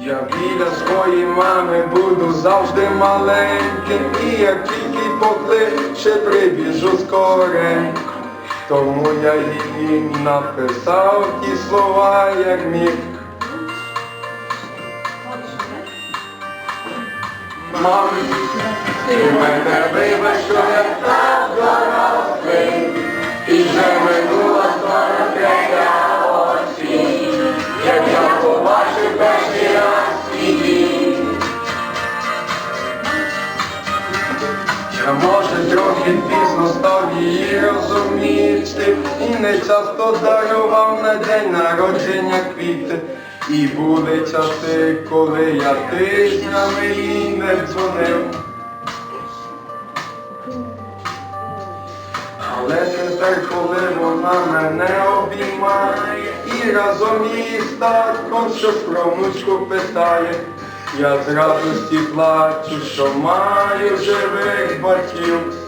Я біля своєї мами буду завжди маленьким, і як тільки покличе, прибіжу скоренько. Тому я їй написав ті слова, як міг. Мам, ти мене вибач, Я може трохи пізно став її розуміти, і не часто дарував на день народження квіти. І були часи, коли я тижнями їй не дзвонив. Але тепер, коли вона мене обіймає і разом із татком, що про внучку питає, я з радості плачу, що маю живих батьків.